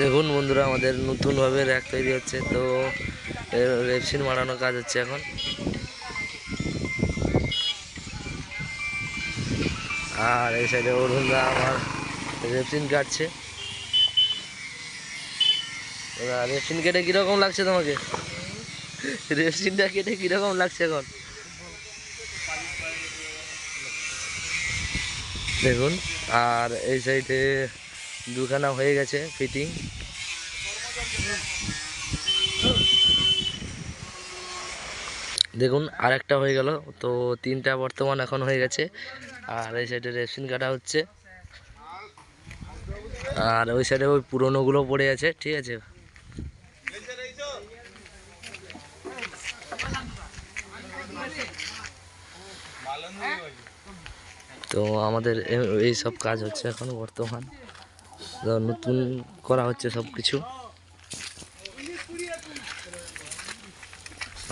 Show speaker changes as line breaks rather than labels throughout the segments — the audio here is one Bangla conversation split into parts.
দেখুন বন্ধুরা, আমাদের নতুনভাবে র্যাক তৈরি হচ্ছে। তো রেপসিন মারানোর কাজ হচ্ছে এখন। আর এই সাইডে অরুণদা আমার রেপসিন কাটছে। রেপসিন কেটে কীরকম লাগছে তোমাকে? রেপসিনটা কেটে কীরকম লাগছে এখন? দেখুন, আর এই সাইডে দুখানা হয়ে গেছে ফিটিং। দেখুন, আরেকটা হয়ে গেল। তো তিনটা বর্তমান এখন হয়ে গেছে। আর এই সাইডে রেসিন কাটা হচ্ছে। আর ওই সাইডে ওই পুরোনোগুলো পড়ে আছে, ঠিক আছে? তো আমাদের এই সব কাজ হচ্ছে এখন বর্তমান। নতুন করা হচ্ছে সব কিছু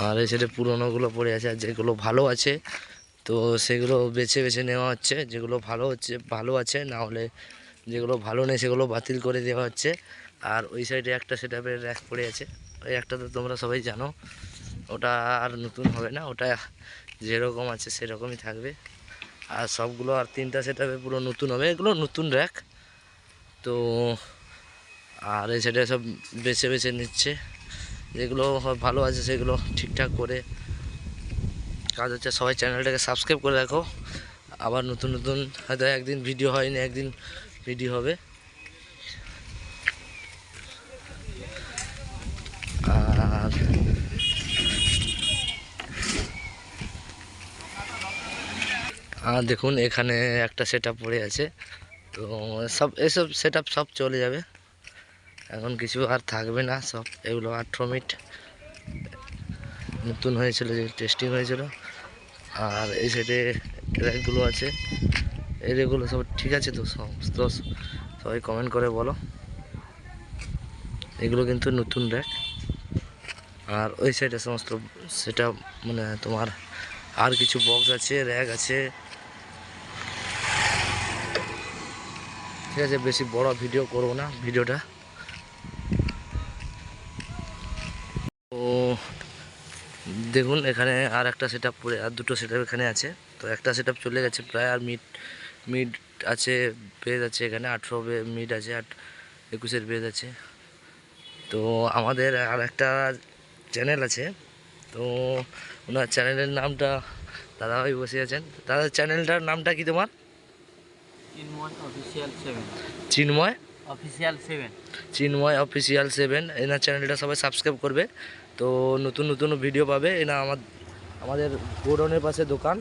আর এই সাইডে পুরোনোগুলো পড়ে আছে, আর যেগুলো ভালো আছে, তো সেগুলো বেছে বেছে নেওয়া হচ্ছে। যেগুলো ভালো হচ্ছে, ভালো আছে, না হলে যেগুলো ভালো নেই, সেগুলো বাতিল করে দেওয়া হচ্ছে। আর ওই সাইডে একটা সেটাপের র্যাক পড়ে আছে। ওই একটা তো তোমরা সবাই জানো। ওটা আর নতুন হবে না, ওটা যেরকম আছে সেরকমই থাকবে। আর সবগুলো আর তিনটা সেটাপে পুরো নতুন হবে। এগুলো নতুন র্যাক তো, আর এই সাইডে সব বেছে বেছে নিচ্ছে। যেগুলো ভালো আছে, সেগুলো ঠিকঠাক করে কাজ হচ্ছে। সবাই চ্যানেলটাকে সাবস্ক্রাইব করে রাখো। আবার নতুন নতুন হয়তো একদিন ভিডিও হয়নি, একদিন ভিডিও হবে। আর আর দেখুন, এখানে একটা সেট পড়ে আছে। তো সব, এসব সেট সব চলে যাবে। এখন কিছু আর থাকবে না, সব এগুলো আঠেরো মিট নতুন হয়েছিল, যে টেস্টিং হয়েছিল। আর এই সাইডে র্যাকগুলো আছে। এই র্যাকগুলো সব ঠিক আছে তো? সমস্ত সবাই কমেন্ট করে বলো। এগুলো কিন্তু নতুন র্যাক আর ওই সাইডে সমস্ত সেটা মানে তোমার আর কিছু বক্স আছে র্যাক আছে। ঠিক আছে, বেশি বড় ভিডিও করব না ভিডিওটা তো দেখুন, এখানে আর একটা সেট পড়ে, আর দুটো সেট এখানে আছে। তো একটা সেট চলে গেছে প্রায়, আর মিড মিড আছে বেজ আছে এখানে, আঠেরো মিড আছে, আট, একুশের বেজ আছে। তো আমাদের আর একটা চ্যানেল আছে। তো ওনার চ্যানেলের নামটা, দাদাভাই বসে আছেন। দাদা চ্যানেলটার নামটা কি তোমার? Chinmoy
official seven
Chinmoy official seven এনার চ্যানেলটা সবাই সাবস্ক্রাইব করবে। তো নতুন নতুন ভিডিও পাবে। এনা আমার আমাদের গোডাউনের পাশে দোকান।